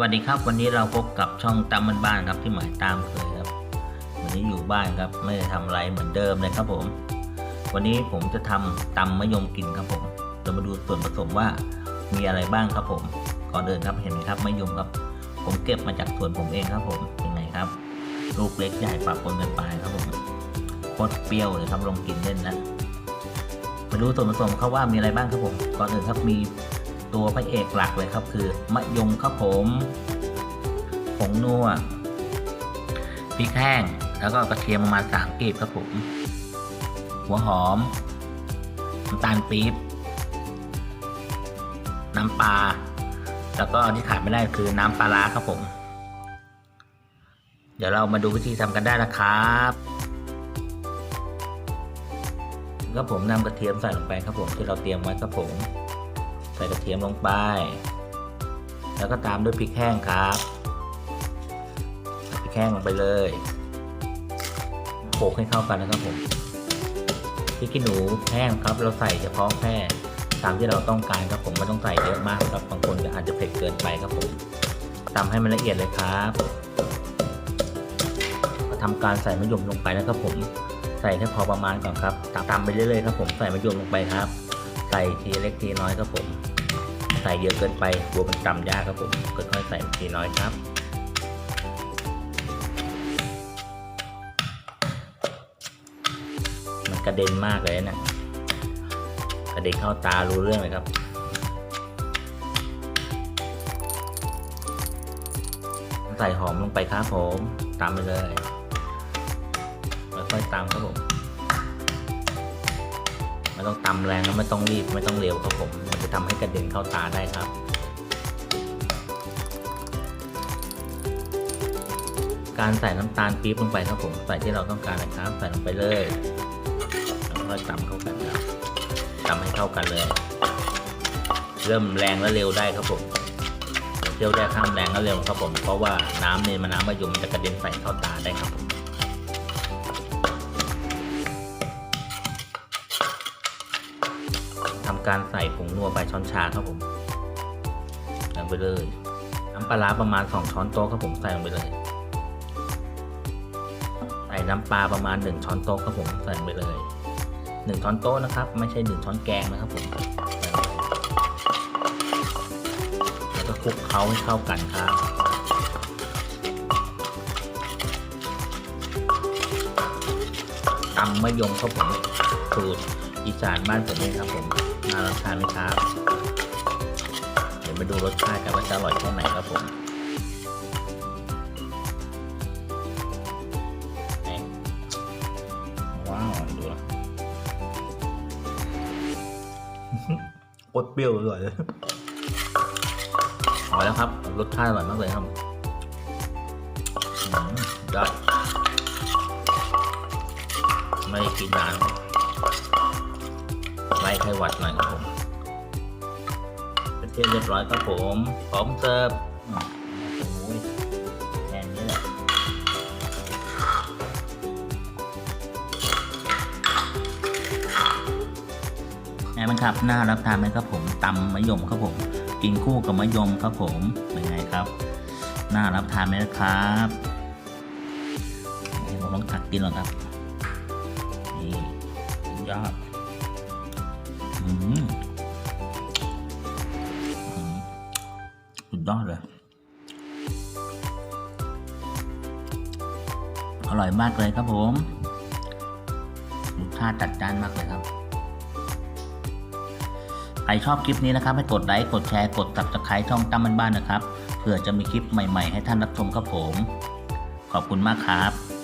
วัสดีครับวันนี้เราพบกับช่องตามบ้านครับที่หมายตามเคยครับ วันนี้อยู่บ้านครับไม่ได้ทำอะไรเหมือนเดิมเลยครับผม วันนี้ผมจะทำตำมะยมกินครับผมเรามาดูส่วนผสมว่ามีอะไรบ้างครับผมก่อนเดินครับเห็นไหมครับมะยมครับ ผมเก็บมาจากสวนผมเองครับผมเป็นไงครับ ลูกเล็กใหญ่ปะปนกันไปครับผมโคตรเปรี้ยวเลยครับลองกินเล่นนะมาดูส่วนผสมเขาว่ามีอะไรบ้างครับผมก่อนอื่นครับมี ตัวพระเอกหลักเลยครับคือมะยมครับผมผงนัวพริกแห้ง แล้วก็กระเทียมประมาณสามกีบครับผม หัวหอมน้ำตาลปี๊บน้ำปลาแล้วก็ที่ขาดไม่ได้คือน้ำปลาร้าครับผม เดี๋ยวเรามาดูวิธีทำกันได้นะครับก็ผมนำกระเทียมใส่ลงไปครับผมที่เราเตรียมไว้ครับผม ใส่กระเทียมลงไป แล้วก็ตามด้วยพริกแห้งครับพริกแห้งลงไปเลยโขลกให้เข้ากันนะครับผมพริกขี้หนูแห้งครับ เราใส่เฉพาะแค่ตามที่เราต้องการครับผมไม่ต้องใส่เยอะมากครับบางคนก็อาจจะเผ็ดเกินไปครับผมตำให้มันละเอียดเลยครับก็ทำการใส่มะยมลงไปนะครับผมใส่แค่พอประมาณก่อนครับตามไปเรื่อยๆครับผมใส่มะยมลงไปครับ ใส่ทีเล็กทีน้อยครับผม ส่เยอะเกินไปกลัวมันจำยากครับผมค่อยๆใส่ทีน้อยครับมันกระเด็นมากเลยนะกระเด็นเข้าตารู้เรื่องเลยครับใส่หอมลงไปครับผมตามไปเลยค่อยๆตามครับผม ต้องตำแรงแล้วไม่ต้องรีบไม่ต้องเร็วครับผมมันจะทำให้กระเด็นเข้าตาได้ครับการใส่น้ำตาลปี๊บลงไปครับผมใส่ที่เราต้องการนะครับใส่ลงไปเลยแล้วค่อยตำเข้ากันครับตำให้เข้ากันเลย เริ่มแรงและเร็วได้ครับผมเที่ยวได้ข้ามแรงและเร็วครับผมเพราะว่าน้ำเนี่ยมันน้ำมะยมมันจะกระเด็นใส่เข้าตาได้ครับผม การใส่ผงนัวไปช้อนชาครับผมใส่ลงไปเลยน้ำปลาร้าประมาณ 2 ช้อนโต๊ะครับผมใส่ลงไปเลย ใส่น้ำปลาประมาณ 1 ช้อนโต๊ะครับผมใส่ลงไปเลย 1 ช้อนโต๊ะนะครับ ไม่ใช่ 1 ช้อนแกงนะครับผมแล้วก็คลุกเคล้าให้เข้ากันครับตำมะยมครับผมสูตร อีสานบ้านผมเองครับผมน่ารับทานไหมครับ เดี๋ยวมาดูรสชาติกันว่าจะอร่อยแค่ไหนครับผมนี่ว้าวดูนะโคตรเปรี้ยวเลยอร่อยแล้วครับ รสชาติอร่อยมากเลยครับอืมได้ไม่ได้กินนาน ไล่ไข้หวัดหน่อยครับผมเป็นที่เรียบร้อยครับผมพร้อมเสิร์ฟมโอ้ยแค่นี้แหละไงมันครับน่ารับทานไหมครับผมตำมะยมครับผม กินคู่กับมะยมครับผมเป็นไงครับน่ารับทานไหมครับผมต้องตักกินหรอครับนี่ยอด สุดยอดเลย อร่อยมากเลยครับผมรสชาติจัดจ้านมากเลยครับ ใครชอบคลิปนี้นะครับ ให้กดไลค์ กดแชร์ กดตับตะไคร้ช่องตั้มบ้านๆนะครับเพื่อจะมีคลิปใหม่ ๆ ให้ท่านรับชมครับผม ขอบคุณมากครับ